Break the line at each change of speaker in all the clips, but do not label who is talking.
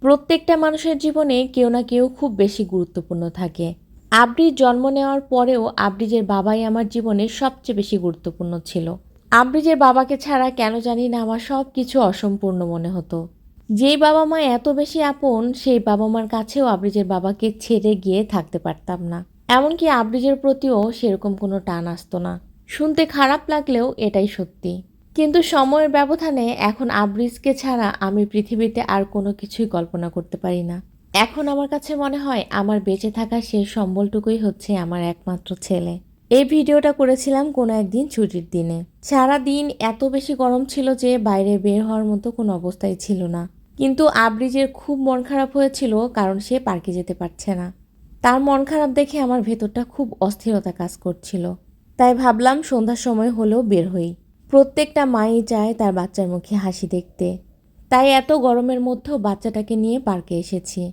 প্রত্যেকটা মানুষের জীবনে কেউ না কেউ খুব বেশি গুরুত্বপূর্ণ থাকে। আবৃর জন্ম নেওয়ার পরেও আবৃজের বাবাই আমার জীবনে সবচেয়ে বেশি গুরুত্বপূর্ণ ছিল। আবৃজের বাবাকে ছাড়া কেন জানি না আমার সব কিছু অসম্পূর্ণ মনে হতো। যেই বাবা মা এত বেশি আপন, সেই বাবা মার কাছেও আবৃজের বাবাকে ছেড়ে গিয়ে থাকতে পারতাম না। এমনকি আবৃজের প্রতিও সেরকম কোনো টান আসতো না। শুনতে খারাপ লাগলেও এটাই সত্যি। কিন্তু সময়ের ব্যবধানে এখন আবরিজকে ছাড়া আমি পৃথিবীতে আর কোনো কিছুই কল্পনা করতে পারি না। এখন আমার কাছে মনে হয় আমার বেঁচে থাকা শেষ সম্বলটুকুই হচ্ছে আমার একমাত্র ছেলে। এই ভিডিওটা করেছিলাম কোনো একদিন ছুটির দিনে। সারা দিন এত বেশি গরম ছিল যে বাইরে বের হওয়ার মতো কোনো অবস্থাই ছিল না। কিন্তু আব্রিজের খুব মন খারাপ হয়েছিল কারণ সে পার্কে যেতে পারছে না। তার মন খারাপ দেখে আমার ভেতরটা খুব অস্থিরতা কাজ করছিল। তাই ভাবলাম সন্ধ্যার সময় হলেও বের হই। প্রত্যেকটা মাই চায় তার বাচ্চার মুখে হাসি দেখতে। তাই এত গরমের মধ্যেও বাচ্চাটাকে নিয়ে পার্কে এসেছি।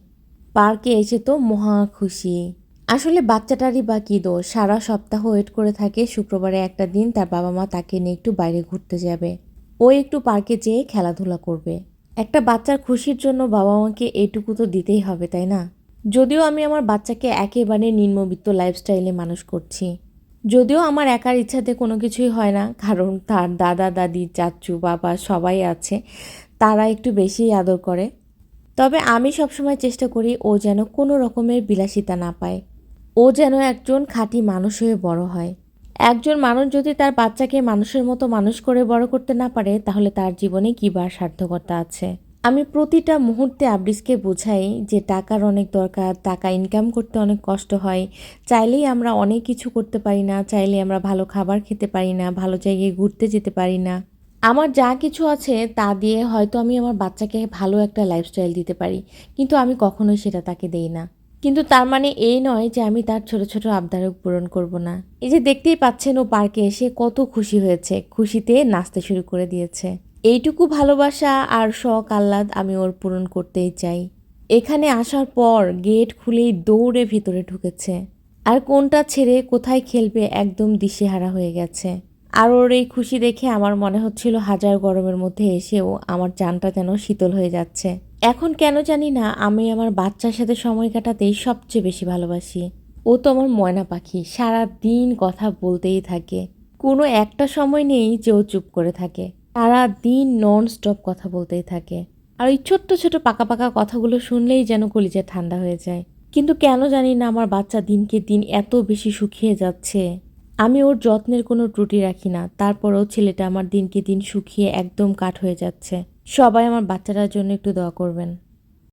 পার্কে এসে তো মহা খুশি। আসলে বাচ্চাটারই বা কী দোষ? সারা সপ্তাহ ওয়েট করে থাকে, শুক্রবারে একটা দিন তার বাবা মা তাকে নিয়ে একটু বাইরে ঘুরতে যাবে। ও একটু পার্কে যেয়ে খেলাধুলা করবে। একটা বাচ্চার খুশির জন্য বাবা মাকে এইটুকু তো দিতেই হবে, তাই না? যদিও আমি আমার বাচ্চাকে একেবারে নিম্নবিত্ত লাইফস্টাইলে মানুষ করছি। যদিও আমার একার ইচ্ছাতে কোনো কিছুই হয় না, কারণ তার দাদা, দাদি, চাচু, বাবা সবাই আছে, তারা একটু বেশিই আদর করে। তবে আমি সবসময় চেষ্টা করি ও যেন কোনো রকমের বিলাসিতা না পায়। ও যেন একজন খাঁটি মানুষ হয়ে বড় হয়। একজন মানুষ যদি তার বাচ্চাকে মানুষের মতো মানুষ করে বড় করতে না পারে, তাহলে তার জীবনে কী বার সার্থকতা আছে? আমি প্রতিটা মুহূর্তে আবরিসকে বোঝাই যে টাকার অনেক দরকার, টাকা ইনকাম করতে অনেক কষ্ট হয়। চাইলেই আমরা অনেক কিছু করতে পারি না চাইলে আমরা ভালো খাবার খেতে পারি না, ভালো জায়গায় ঘুরতে যেতে পারি না। আমার যা কিছু আছে তা দিয়ে হয়তো আমি আমার বাচ্চাকে ভালো একটা লাইফস্টাইল দিতে পারি, কিন্তু আমি কখনোই সেটা তাকে দেই না। কিন্তু তার মানে এই নয় যে আমি তার ছোট ছোট আবদারও পূরণ করব না। এই যে দেখতেই পাচ্ছেন ও পার্কে এসে কত খুশি হয়েছে, খুশিতে নাচতে শুরু করে দিয়েছে। এইটুকু ভালোবাসা আর শখ আহ্লাদ আমি ওর পূরণ করতেই চাই। এখানে আসার পর গেট খুলেই দৌড়ে ভিতরে ঢুকেছে। আর কোনটা ছেড়ে কোথায় খেলবে একদম দিশেহারা হয়ে গেছে। আর ওর এই খুশি দেখে আমার মনে হচ্ছিল হাজার গরমের মধ্যে এসেও আমার জানটা যেন শীতল হয়ে যাচ্ছে। এখন কেন জানি না আমি আমার বাচ্চার সাথে সময় কাটাতেই সবচেয়ে বেশি ভালোবাসি। ও তো আমার ময়না পাখি সারা দিন কথা বলতেই থাকে। কোনো একটা সময় নেই যে ও চুপ করে থাকে। সারা দিন নন স্টপ কথা বলতেই থাকে। আর ওই ছোট্ট ছোট পাকা পাকা কথাগুলো শুনলেই যেন কলিজা ঠান্ডা হয়ে যায়। কিন্তু কেন জানি না আমার বাচ্চা দিনকে দিন এত বেশি শুকিয়ে যাচ্ছে। আমি ওর যত্নের কোনো ত্রুটি রাখি না। তারপরেও ছেলেটা আমার দিনকে দিন শুকিয়ে একদম কাঠ হয়ে যাচ্ছে। সবাই আমার বাচ্চাটার জন্য একটু দোয়া করবেন।